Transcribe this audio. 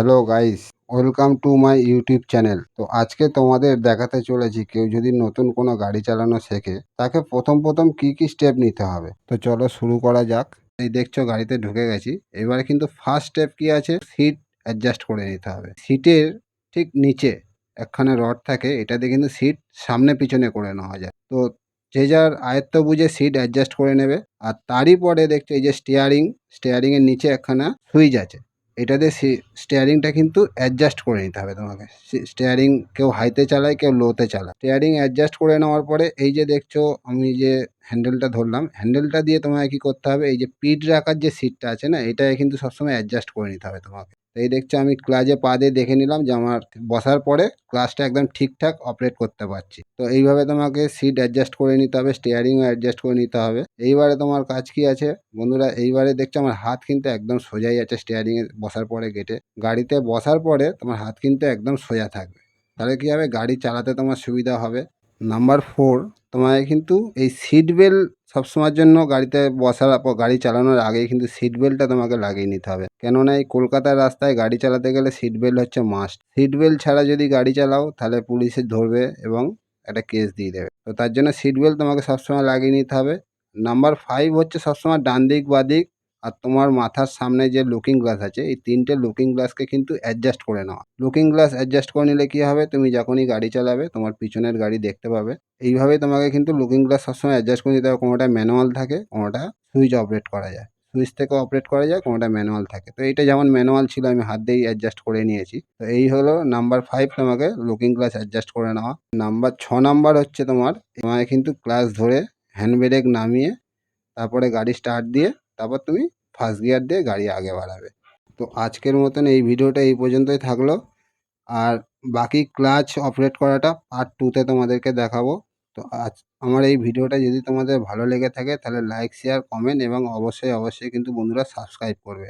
Hello guys welcome to my YouTube channel তো আজকে তোমাদের দেখাতে চলেছি, কেউ যদি নতুন কোনো গাড়ি চালানো শেখে, তাকে প্রথম প্রথম কি কি স্টেপ নিতে হবে? তো চলো শুরু করা যাক। এই দেখছ, গাড়িতে ঢুকে গেছি। এবারে কিন্তু ফার্স্ট স্টেপ কি আছে? সিট অ্যাডজাস্ট করে নিতে হবে। সিটের ঠিক নিচে, একখানে রড থাকে এটাতে কিন্তু সিট সামনে পিছনে করে নেওয়া যায়। তো যে যার আয়ত্ত বুঝে সিট অ্যাডজাস্ট করে নেবে। আর তারই পরে দেখছ, এই যে স্টিয়ারিং স্টিয়ারিংয়ের নিচে একখানা সুইচ আছে। এটাতে স্টিয়ারিংটা কিন্তু অ্যাডজাস্ট করে নিতে হবে তোমাকে। স্টিয়ারিং কেউ হাইতে চালায়, কেউ লোতে চালায়। স্টিয়ারিং অ্যাডজাস্ট করে নেওয়ার পরে এই যে দেখছ, আমি যে হ্যান্ডেলটা ধরলাম হ্যান্ডেলটা দিয়ে তোমাকে কী করতে হবে, এই যে পিঠ রাখার যে সিটটা আছে না এটাকে কিন্তু সবসময় অ্যাডজাস্ট করে নিতে হবে তোমাকে। এই দেখছ আমি ক্লাজে পা দিয়ে দেখে নিলাম যে আমার বসার পরে ক্লাসটা একদম ঠিকঠাক অপারেট করতে পারছি। তো এইভাবে তোমাকে সিট অ্যাডজাস্ট করে নিতে হবে স্টিয়ারিংও অ্যাডজাস্ট করে নিতে হবে। এইবারে তোমার কাজ কি আছে? বন্ধুরা, এইবারে দেখছ আমার হাত কিন্তু একদম সোজাই আছে স্টিয়ারিংয়ে বসার পরে গেটে গাড়িতে বসার পরে তোমার হাত কিন্তু একদম সোজা থাকবে। তাহলে কী হবে? গাড়ি চালাতে তোমার সুবিধা হবে। নাম্বার ফোর তোমাকে কিন্তু এই সিট বেল্ট সবসময়ের জন্য গাড়িতে বসার পর, গাড়ি চালানোর আগেই কিন্তু সিট বেল্টটা তোমাকে লাগিয়ে নিতে হবে। কেননা এই কলকাতার রাস্তায় গাড়ি চালাতে গেলে সিট বেল্ট হচ্ছে মাস্ট সিট বেল্ট ছাড়া যদি গাড়ি চালাও, তাহলে পুলিশে ধরবে এবং একটা কেস দিয়ে দেবে। তো তার জন্য সিট বেল্ট তোমাকে সবসময় লাগিয়ে নিতে হবে। নাম্বার ফাইভ হচ্ছে সবসময় ডান দিক বা দিক আর তোমার মাথার সামনে যে লুকিং গ্লাস আছে, এই তিনটে লুকিং গ্লাসকে কিন্তু অ্যাডজাস্ট করে নেওয়া লুকিং গ্লাস অ্যাডজাস্ট করে নিলে কী হবে? তুমি যখনই গাড়ি চালাবে, তোমার পিছনের গাড়ি দেখতে পাবে। এইভাবে তোমাকে কিন্তু লুকিং গ্লাস সবসময় অ্যাডজাস্ট করে নিতে হবে। কোনোটা ম্যানুয়াল থাকে, কোনোটা সুইচ অপারেট করা যায়। সুইচ থেকে অপারেট করা যায়, কোনোটা ম্যানুয়াল থাকে। তো এইটা যেমন ম্যানুয়াল ছিল, আমি হাত দিয়েই অ্যাডজাস্ট করে নিয়েছি। তো এই হলো নাম্বার ফাইভ তোমাকে লুকিং গ্লাস অ্যাডজাস্ট করে নেওয়া। নাম্বার ছ নাম্বার হচ্ছে তোমার তোমাকে কিন্তু ক্লাস ধরে হ্যান্ড ব্রেক নামিয়ে, তারপরে গাড়ি স্টার্ট দিয়ে তারপর তুমি ফার্স্ট গিয়ার দিয়ে গাড়ি আগে বাড়াবে। তো আজকের মতন এই ভিডিওটা এই পর্যন্তই থাকল। আর বাকি ক্লাচ অপারেট করাটা পার্ট টুতে তোমাদেরকে দেখাবো। তো আজ আমার এই ভিডিওটা যদি তোমাদের ভালো লেগে থাকে, তাহলে লাইক শেয়ার কমেন্ট এবং অবশ্যই অবশ্যই কিন্তু বন্ধুরা সাবস্ক্রাইব করবে।